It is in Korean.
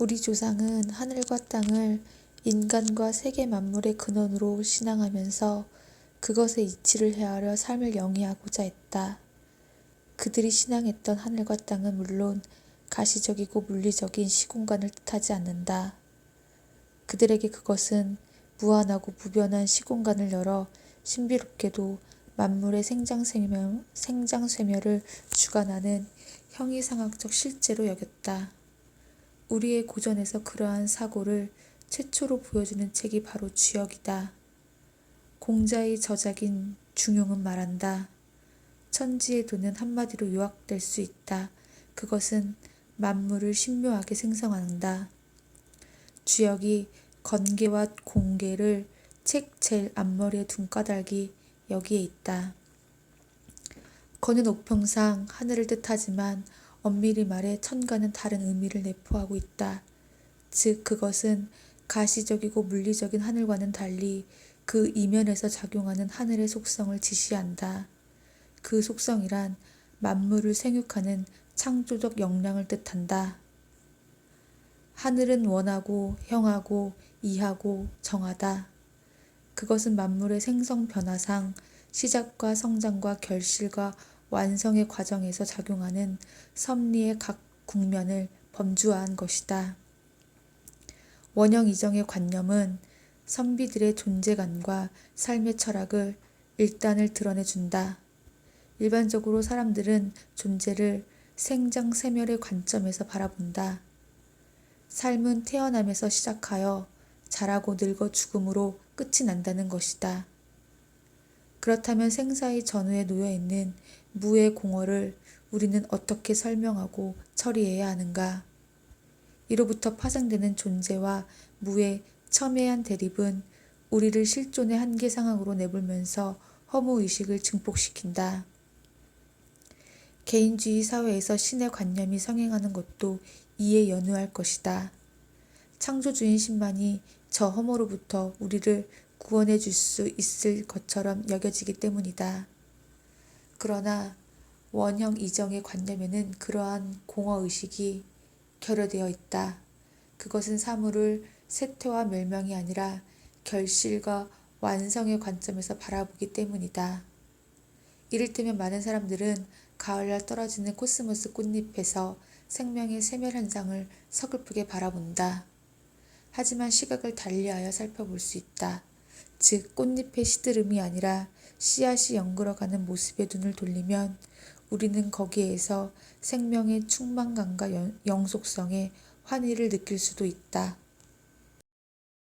우리 조상은 하늘과 땅을 인간과 세계 만물의 근원으로 신앙하면서 그것의 이치를 헤아려 삶을 영위하고자 했다. 그들이 신앙했던 하늘과 땅은 물론 가시적이고 물리적인 시공간을 뜻하지 않는다. 그들에게 그것은 무한하고 무변한 시공간을 열어 신비롭게도 만물의 생장쇠멸, 생장쇠멸을 주관하는 형이상학적 실제로 여겼다. 우리의 고전에서 그러한 사고를 최초로 보여주는 책이 바로 주역이다. 공자의 저작인 중용은 말한다. 천지의 도는 한마디로 요약될 수 있다. 그것은 만물을 신묘하게 생성한다. 주역이 건계와 공계를 책 제일 앞머리에 둔 까닭이 여기에 있다. 건은 옥평상 하늘을 뜻하지만 엄밀히 말해 천가는 다른 의미를 내포하고 있다. 즉 그것은 가시적이고 물리적인 하늘과는 달리 그 이면에서 작용하는 하늘의 속성을 지시한다. 그 속성이란 만물을 생육하는 창조적 역량을 뜻한다. 하늘은 원하고 형하고 이하고 정하다. 그것은 만물의 생성 변화상 시작과 성장과 결실과 완성의 과정에서 작용하는 섭리의 각 국면을 범주화한 것이다. 원형 이정의 관념은 선비들의 존재감과 삶의 철학을 일단을 드러내준다. 일반적으로 사람들은 존재를 생장세멸의 관점에서 바라본다. 삶은 태어남에서 시작하여 자라고 늙어 죽음으로 끝이 난다는 것이다. 그렇다면 생사의 전후에 놓여 있는 무의 공허를 우리는 어떻게 설명하고 처리해야 하는가? 이로부터 파생되는 존재와 무의 첨예한 대립은 우리를 실존의 한계 상황으로 내몰면서 허무의식을 증폭시킨다. 개인주의 사회에서 신의 관념이 성행하는 것도 이에 연우할 것이다. 창조주인 신만이 저 허무로부터 우리를 구원해 줄 수 있을 것처럼 여겨지기 때문이다. 그러나 원형 이정의 관념에는 그러한 공허의식이 결여되어 있다. 그것은 사물을 쇠퇴와 멸망이 아니라 결실과 완성의 관점에서 바라보기 때문이다. 이를테면 많은 사람들은 가을날 떨어지는 코스모스 꽃잎에서 생명의 세멸 현상을 서글프게 바라본다. 하지만 시각을 달리하여 살펴볼 수 있다. 즉 꽃잎의 시드름이 아니라 씨앗이 연그러가는 모습에 눈을 돌리면 우리는 거기에서 생명의 충만감과 영속성의 환희를 느낄 수도 있다.